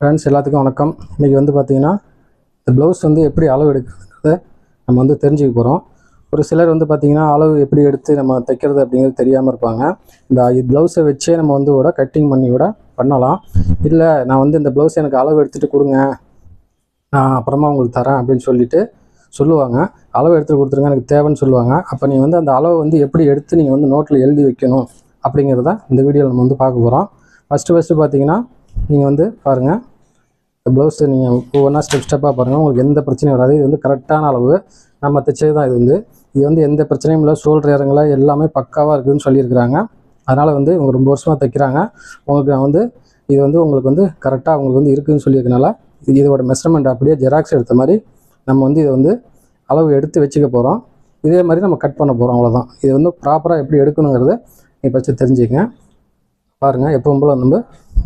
Friends எல்லாத்துக்கும் வணக்கம். இன்றைக்கி வந்து பார்த்திங்கன்னா இந்த ப்ளவுஸ் வந்து எப்படி அளவு எடுக்கிறத நம்ம வந்து தெரிஞ்சுக்க போகிறோம் ஒரு சிலர் வந்து பார்த்திங்கன்னா அளவு எப்படி எடுத்து நம்ம தைக்கிறது அப்படிங்கிறது தெரியாமல் இருப்பாங்க. இந்த ப்ளவுஸை வச்சே நம்ம வந்து கூட கட்டிங் பண்ணி கூட பண்ணலாம். இல்லை நான் வந்து இந்த ப்ளவுஸ் எனக்கு அளவு எடுத்துகிட்டு கொடுங்க. நான் அப்புறமா உங்களுக்கு தரேன் அப்படின்னு சொல்லிட்டு சொல்லுவாங்க. அளவு எடுத்து கொடுத்துருங்க எனக்கு தேவைன்னு சொல்லுவாங்க. அப்போ நீங்கள் வந்து அந்த அளவை வந்து எப்படி எடுத்து நீங்கள் வந்து நோட்டில் எழுதி வைக்கணும் அப்படிங்கிறத இந்த வீடியோவில் நம்ம வந்து பார்க்க போகிறோம் ஃபஸ்ட்டு ஃபஸ்ட்டு பார்த்தீங்கன்னா நீங்கள் வந்து பாருங்கள் இந்த ப்ளவுஸு நீங்கள் ஒவ்வொன்றா ஸ்டெப் ஸ்டெப்பாக பாருங்கள் உங்களுக்கு எந்த பிரச்சனையும் வராது. இது வந்து கரெக்டான அளவு. நம்ம தைச்சது தான் இது வந்து. இது வந்து எந்த பிரச்சனையும் இல்லை. சோல்டர் இறங்கலை. எல்லாமே பக்காவாக இருக்குதுன்னு சொல்லியிருக்கிறாங்க. அதனால் வந்து இவங்க ரொம்ப வருஷமாக தைக்கிறாங்க. உங்களுக்கு நான் வந்து இது வந்து உங்களுக்கு வந்து கரெக்டாக உங்களுக்கு வந்து இருக்குதுன்னு சொல்லியிருக்கனால இது இதோட மெஷர்மெண்ட் அப்படியே ஜெராக்ஸ் எடுத்த மாதிரி நம்ம வந்து இதை வந்து அளவு எடுத்து வச்சுக்க போகிறோம் இதே மாதிரி நம்ம கட் பண்ண போகிறோம் அவ்வளோதான் இது வந்து ப்ராப்பராக எப்படி எடுக்கணுங்கிறத நீங்கள் ஃபஸ்ட்டு தெரிஞ்சுக்கங்க. பாருங்கள் எப்பவும் போல் நம்ம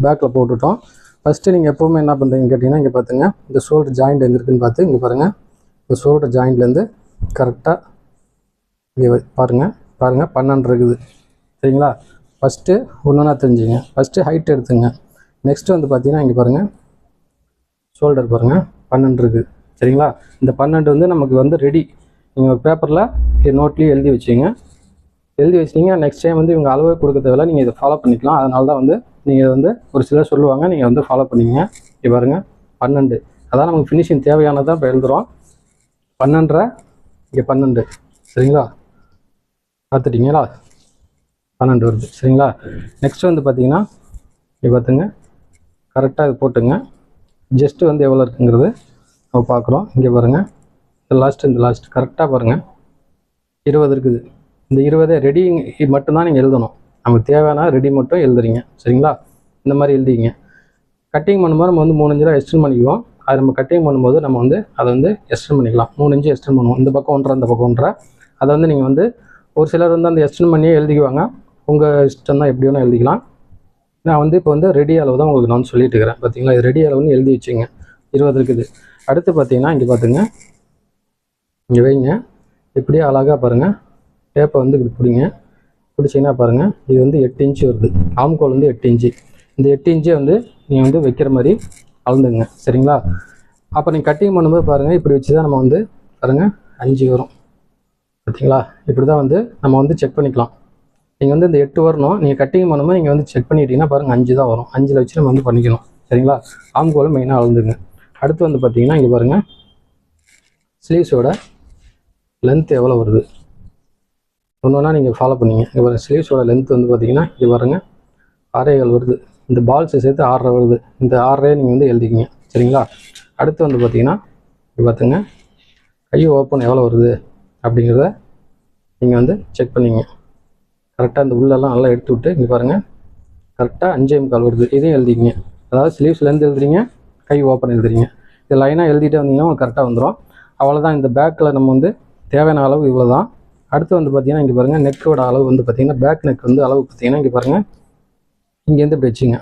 பேக்கில் போட்டுட்டோம். ஃபஸ்ட்டு நீங்கள் எப்போவுமே என்ன பண்ணுறீங்கன்னு கேட்டிங்கன்னா இங்கே பார்த்துங்க இந்த ஷோல்டர் ஜாயிண்ட் எங்கே இருக்குன்னு பார்த்து இங்கே பாருங்கள் இந்த ஷோல்டர் ஜாயிண்ட்லேருந்து கரெக்டாக இங்கே பாருங்கள் பாருங்கள் பன்னெண்டு இருக்குது. சரிங்களா? ஃபஸ்ட்டு ஒன்றுனா தெரிஞ்சுங்க. ஃபஸ்ட்டு ஹைட் எடுத்துங்க. நெக்ஸ்ட்டு வந்து பார்த்தீங்கன்னா இங்கே பாருங்கள் ஷோல்டர் பாருங்கள் பன்னெண்டு இருக்குது சரிங்களா? இந்த பன்னெண்டு வந்து நமக்கு வந்து ரெடி நீங்கள் பேப்பரில் நோட்லேயும் எழுதி வச்சுங்க எழுதி வச்சிட்டிங்கன்னா நெக்ஸ்ட் டைம் வந்து இவங்க அளவு கொடுக்க தேவையில்ல நீங்கள் இதை ஃபாலோ பண்ணிக்கலாம். அதனால தான் வந்து நீங்கள் வந்து ஒரு சிலர் சொல்லுவாங்க. நீங்கள் வந்து ஃபாலோ பண்ணிங்க. இப்போ பாருங்கள் பன்னெண்டு. அதான் நமக்கு ஃபினிஷிங் தேவையானதான் இப்போ எழுதுகிறோம் பன்னெண்டரை இங்கே பன்னெண்டு. சரிங்களா? பார்த்துட்டிங்களா? பன்னெண்டு வருது. சரிங்களா? நெக்ஸ்ட் வந்து பார்த்தீங்கன்னா இங்கே பார்த்துங்க. கரெக்டாக இது போட்டுங்க. ஜஸ்ட்டு வந்து எவ்வளோ இருக்குங்கிறது நம்ம பார்க்குறோம். இங்கே பாருங்கள் இந்த லாஸ்ட் இந்த லாஸ்ட் கரெக்டாக பாருங்கள் இருபது இருக்குது. இந்த இருபதே ரெடி மட்டும்தான் நீங்கள் எழுதணும். நமக்கு தேவையான ரெடி மட்டும் எழுதுறீங்க. சரிங்களா? இந்த மாதிரி எழுதிங்க கட்டிங் பண்ணும்போது நம்ம வந்து மூணு இன்ச்சு எக்ஸ்டெண்ட் பண்ணிக்குவோம். அது நம்ம கட்டிங் பண்ணும்போது நம்ம வந்து அதை வந்து எக்ஸ்டெண்ட் பண்ணிக்கலாம். மூணு இன்ச்சு எக்ஸ்டெண்ட் பண்ணுவோம். இந்த பக்கம் ஒன்றரை அந்த பக்கம் ஒன்றரை. அதை வந்து நீங்கள் வந்து ஒரு சிலர் வந்து அந்த எக்ஸ்டெண்ட் பண்ணியே எழுதிக்குவாங்க. உங்கள் இஷ்டம் தான் எப்படி வேணால் எழுதிக்கலாம். நான் வந்து இப்போ வந்து ரெடி அளவு தான் உங்களுக்கு நான் சொல்லிட்டு இருக்கிறேன். பார்த்தீங்களா இது ரெடி அளவுன்னு எழுதி வச்சுங்க இருபது இருக்குது. அடுத்து பார்த்தீங்கன்னா இங்கே பார்த்துங்க இங்கே வைங்க. இப்படியே அழகாக பாருங்கள் டேப்பை வந்து இப்படி பிடிங்க. பிடிச்சிங்கன்னா பாருங்கள் இது வந்து எட்டு இன்ச்சு வருது. ஆம்கோல் வந்து எட்டு இன்ச்சு. இந்த எட்டு இன்ச்சை வந்து நீங்கள் வந்து வைக்கிற மாதிரி அளந்துங்க சரிங்களா? அப்போ நீங்கள் கட்டிங் பண்ணும்போது பாருங்கள் இப்படி வச்சு தான் நம்ம வந்து பாருங்கள் அஞ்சு வரும். பார்த்தீங்களா இப்படி தான் வந்து நம்ம வந்து செக் பண்ணிக்கலாம். நீங்கள் வந்து இந்த எட்டு வரணும். நீங்கள் கட்டிங் பண்ணும்போது நீங்கள் வந்து செக் பண்ணிட்டீங்கன்னா பாருங்கள் அஞ்சு தான் வரும். அஞ்சில் வச்சு நம்ம வந்து பண்ணிக்கணும். சரிங்களா? ஆம்கோலை மெயினாக அளந்துங்க அடுத்து வந்து பார்த்தீங்கன்னா இங்கே பாருங்கள் ஸ்லீவ்ஸோட லென்த் எவ்வளோ வருது? ஒன்று ஒன்றா நீங்கள் ஃபாலோ பண்ணீங்க. இங்கே பாருங்கள் ஸ்லீவ்ஸோட லென்த் வந்து பார்த்தீங்கன்னா இங்கே பாருங்கள் ஆறேகால் வருது. இந்த பால்ஸை சேர்த்து ஆறரை வருது. இந்த ஆறரை நீங்கள் வந்து எழுதிக்கிங்க. சரிங்களா? அடுத்து வந்து பார்த்தீங்கன்னா இது பார்த்துங்க கை ஓப்பன் எவ்வளோ வருது? அப்படிங்கிறத நீங்கள் வந்து செக் பண்ணிங்க. கரெக்டாக இந்த உள்ளெல்லாம் நல்லா எடுத்து விட்டு இங்கே பாருங்கள் கரெக்டாக அஞ்சே முக்கால் வருது. இதையும் எழுதிக்கிங்க. அதாவது ஸ்லீவ்ஸ்லேருந்து எழுதுறீங்க கை ஓப்பன் எழுதுறீங்க. இது லைனாக எழுதிட்டே வந்தீங்கன்னா கரெக்டாக வந்துடும் அவ்வளோதான் இந்த பேக்கில் நம்ம வந்து தேவையான அளவு இவ்வளோ தான் அடுத்து வந்து பார்த்தீங்கன்னா இங்கே பாருங்கள் நெக்கோட அளவு வந்து பார்த்தீங்கன்னா பேக் நெக் வந்து அளவு பார்த்தீங்கன்னா இங்கே பாருங்கள் இங்கேருந்து இப்படி வச்சுங்க.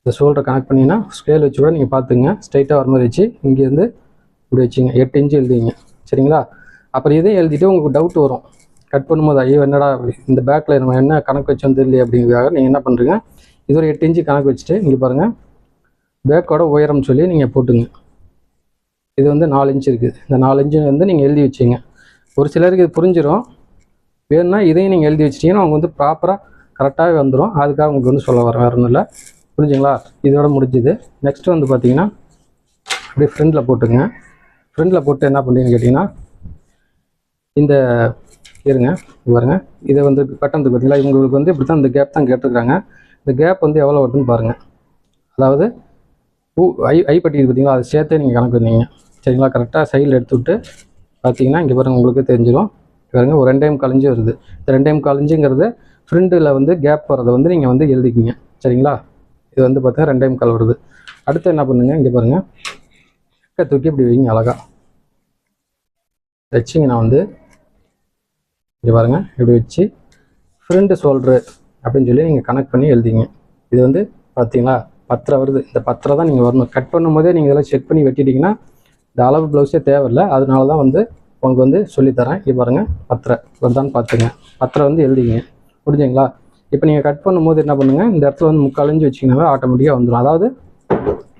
இந்த ஷோல்டரை கனெக்ட் பண்ணிங்கன்னா ஸ்கேல் வச்சு கூட நீங்கள் பார்த்துங்க ஸ்ட்ரைட்டாக வர மாதிரி வச்சு இங்கேருந்து இப்படி வச்சுங்க. எட்டு இன்ச்சு எழுதிங்க. சரிங்களா? அப்புறம் இதே எழுதிட்டு உங்களுக்கு டவுட் வரும். கட் பண்ணும்போது ஐயோ என்னடா இந்த பேக்கில் நம்ம என்ன கணக்கு வச்சோம் தெரியல அப்படிங்கிறதுக்காக நீங்கள் என்ன பண்ணுறீங்க இது ஒரு எட்டு இன்ச்சு கணக்கு வச்சுட்டு இங்கே பாருங்கள் பேக்கோட உயரம் சொல்லி நீங்கள் போட்டுங்க இது வந்து நாலு இன்ச்சு இருக்குது. இந்த நாலு இன்ச்சு வந்து நீங்கள் எழுதி வச்சுங்க. ஒரு சிலருக்கு இது புரிஞ்சிடும் வேணும்னா இதையும் நீங்கள் எழுதி வச்சிட்டிங்கன்னா அவங்க வந்து ப்ராப்பராக கரெக்டாகவே வந்துடும் அதுக்காக உங்களுக்கு வந்து சொல்ல வரேன் வேறு ஒன்றும் இல்லை. புரிஞ்சுங்களா? இதோட முடிஞ்சுது. நெக்ஸ்ட்டு வந்து பார்த்தீங்கன்னா அப்படியே ஃப்ரெண்டில் போட்டுங்க. ஃப்ரெண்டில் போட்டு என்ன பண்ணுறீங்கன்னு கேட்டிங்கன்னா இந்த இருங்க இங்க பாருங்க. இதை வந்து கட்டணத்துக்கு பார்த்தீங்களா இவங்களுக்கு வந்து இப்படி தான் இந்த கேப் தான் கேட்டிருக்காங்க. இந்த கேப் வந்து எவ்வளோ வருதுன்னு பாருங்கள் அதாவது பூ ஐ ஐப்பட்டி பார்த்தீங்களா அதை சேர்த்தே நீங்கள் கணக்கு வந்தீங்க சரிங்களா? கரெக்டாக சைடில் எடுத்துவிட்டு பார்த்தீங்கன்னா இங்கே பாருங்கள் உங்களுக்கு தெரிஞ்சிடும் பாருங்க ஒரு ரெண்டு டைம் கழிஞ்சு வருது. இந்த டைம் கழிஞ்சுங்கிறது ஃப்ரெண்டில் வந்து கேப் வரதை வந்து நீங்கள் வந்து எழுதிக்கிங்க. சரிங்களா? இது வந்து பார்த்தீங்கன்னா ரெண்டு டைம் வருது. அடுத்து என்ன பண்ணுங்க இங்கே பாருங்கள் ரெக்கை தூக்கி இப்படி வைங்க அழகா. வச்சிங்கன்னா வந்து இங்கே பாருங்கள் இப்படி வச்சு ஃப்ரெண்டு ஷோல்ட்ரு அப்படின்னு சொல்லி நீங்கள் கனெக்ட் பண்ணி எழுதிங்க. இது வந்து பார்த்தீங்களா பத்தரை வருது. இந்த பத்தரை தான் நீங்கள் வரணும். கட் பண்ணும்போதே நீங்கள் இதெல்லாம் செக் பண்ணி வெட்டிட்டீங்கன்னா இந்த அளவு ப்ளவுஸே தேவையில்லை. அதனால தான் வந்து உங்களுக்கு வந்து சொல்லித்தரேன். இது பாருங்கள் பத்தரை. வருதான்னு பார்த்துங்க. பத்தரை வந்து எழுதிங்க. முடிஞ்சுங்களா இப்போ நீங்கள் கட் பண்ணும்போது என்ன பண்ணுங்கள் இந்த இடத்துல வந்து முக்கால் வச்சிங்கனாவே ஆட்டோமேட்டிக்காக வந்துடும் அதாவது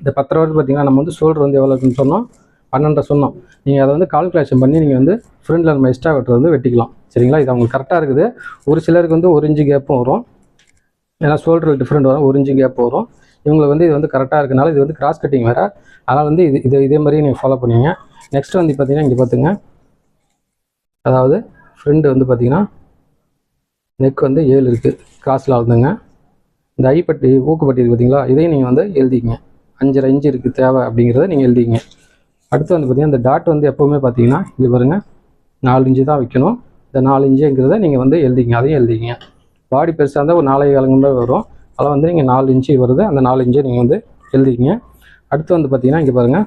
இந்த பத்திரம் ரூபா பார்த்தீங்கன்னா நம்ம வந்து ஷோல்டர் வந்து எவ்வளோ இருக்குன்னு சொன்னோம். பன்னெண்டரை சொன்னோம். நீங்கள் அதை வந்து கால்குலேஷன் பண்ணி நீங்கள் வந்து ஃப்ரண்டில் நம்ம எக்ஸ்ட்ரா வெட்டுறது வந்து வெட்டிக்கலாம். சரிங்களா? இது அவங்களுக்கு கரெக்டாக இருக்குது. ஒரு சிலருக்கு வந்து ஒரு இன்ச்சு கேப்பும் வரும். ஏன்னா ஷோல்டர் டிஃப்ரெண்ட் வரும். ஒரு இன்ச்சு கேப் வரும். இவங்களுக்கு வந்து இது வந்து கரெக்டாக இருக்கனால இது வந்து கிராஸ் கட்டிங் வேறு. அதனால் வந்து இது இது இதே மாதிரியே நீங்கள் ஃபாலோ பண்ணுவீங்க. நெக்ஸ்ட் வந்து பார்த்தீங்கன்னா இங்கே பார்த்துங்க அதாவது ஃப்ரெண்டு வந்து பார்த்தீங்கன்னா நெக் வந்து ஏழு இருக்குது கிராஸில் வந்துங்க இந்த ஐப்பட்டி ஊக்குப்பட்டி இருக்குது பார்த்தீங்களா இதையும் நீங்கள் வந்து எழுதிக்கங்க. அஞ்சரை இன்ச்சு இருக்குது தேவை அப்படிங்கிறத நீங்கள் எழுதிங்க அடுத்து வந்து பார்த்தீங்கன்னா இந்த டாட் வந்து எப்போவுமே பார்த்தீங்கன்னா இது பாருங்கள் நாலு இன்ச்சு தான் வைக்கணும். இந்த நாலு இன்ச்சுங்கிறத நீங்கள் வந்து எழுதிங்க அதையும் எழுதிங்க பாடி பெருசாக இருந்தால் ஒரு நாளைக்கு காலங்கள் வரும். அதெல்லாம் வந்து நீங்கள் நாலு இன்ச்சு வருது. அந்த நாலு இன்ச்சை நீங்கள் வந்து எழுதிக்கிங்க. அடுத்து வந்து பார்த்தீங்கன்னா இங்கே பாருங்கள்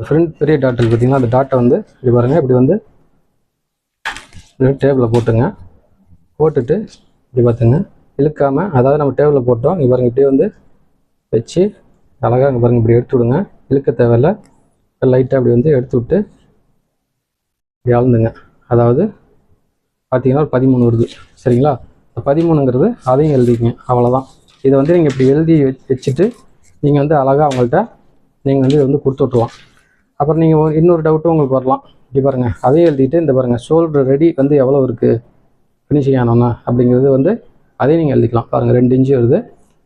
ஃப்ரண்ட் பெரிய டாட் இருக்குது பார்த்தீங்கன்னா அந்த டாட்டை வந்து இப்படி பாருங்கள் இப்படி வந்து டேபிளில் போட்டுங்க. போட்டுட்டு இப்படி பார்த்துங்க இழுக்காமல் அதாவது நம்ம டேபிளில் போட்டோம். இங்கே பாருங்கள் இப்படியே வந்து வச்சு அழகாக இங்கே பாருங்கள் இப்படி எடுத்து விடுங்க. இழுக்க தேவையில்ல. லைட்டாக இப்படி வந்து எடுத்து விட்டு இப்படி அளந்துங்க. அதாவது பார்த்தீங்கன்னா ஒரு பதிமூணு வருது. சரிங்களா? பதிமூணுங்கிறது அதையும் எழுதிக்கங்க. அவ்வளோதான் இதை வந்து நீங்கள் இப்படி எழுதி வச்சுட்டு நீங்கள் வந்து அழகாக அவங்கள்ட்ட நீங்கள் வந்து இதை வந்து கொடுத்து விட்ருலாம் அப்புறம் நீங்கள் இன்னொரு டவுட்டும் உங்களுக்கு வரலாம். இப்படி பாருங்கள் அதையும் எழுதிட்டு இந்த பாருங்கள் ஷோல்டர் ரெடி வந்து எவ்வளோ இருக்குது ஃபினிஷிங் ஆனோன்னா அப்படிங்கிறது வந்து அதையும் நீங்கள் எழுதிக்கலாம். பாருங்கள் ரெண்டு இன்ச்சு வருது.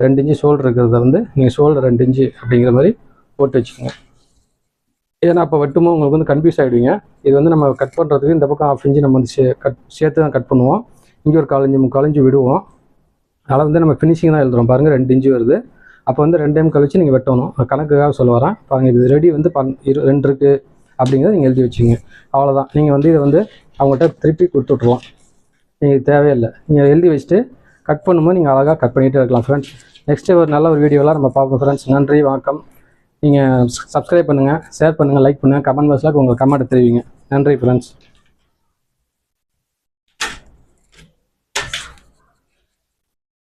ரெண்டு இன்ச்சு ஷோல்டர் இருக்கிறத வந்து நீங்கள் ஷோல்டர் ரெண்டு இன்ச்சு அப்படிங்கிற மாதிரி போட்டு வச்சுக்கோங்க. ஏன்னா அப்போ வெட்டுமோ உங்களுக்கு வந்து கன்ஃபியூஸ் ஆகிடுவீங்க இது வந்து நம்ம கட் பண்ணுறதுக்கு இந்த பக்கம் ஆஃப் இன்ச்சு நம்ம வந்து சே கட் சேர்த்து தான் கட் பண்ணுவோம். இங்கே ஒரு காலஞ்சு முக்கால் விடுவோம். அதில் வந்து நம்ம ஃபினிஷிங் தான் எழுதுறோம். பாருங்கள் ரெண்டு இன்ச்சு வருது. அப்போ வந்து ரெண்டு டைம் கழிச்சு நீங்கள் வெட்டணும். கணக்குக்காக சொல்ல வரேன். பாருங்கள் இது ரெடி வந்து பன் இரு ரெண்டு இருக்குது அப்படிங்கிறத நீங்கள் எழுதி வச்சுங்க அவ்வளோதான் நீங்கள் வந்து இதை வந்து அவங்கள்ட்ட திருப்பி கொடுத்து விட்ருவோம் நீங்கள் தேவையில்லை. நீங்கள் எழுதி வச்சுட்டு கட் பண்ணும்போது நீங்கள் அழகாக கட் பண்ணிகிட்டே இருக்கலாம் ஃப்ரெண்ட்ஸ் நெக்ஸ்ட்டு ஒரு நல்ல ஒரு வீடியோலாம் நம்ம பார்ப்போம் ஃப்ரெண்ட்ஸ் நன்றி வணக்கம். நீங்கள் சப்ஸ்கிரைப் பண்ணுங்கள் ஷேர் பண்ணுங்கள் லைக் பண்ணுங்கள் கமெண்ட் பாக்ஸில் உங்கள் கமெண்ட் தெரிவிங்க. நன்றி ஃப்ரெண்ட்ஸ்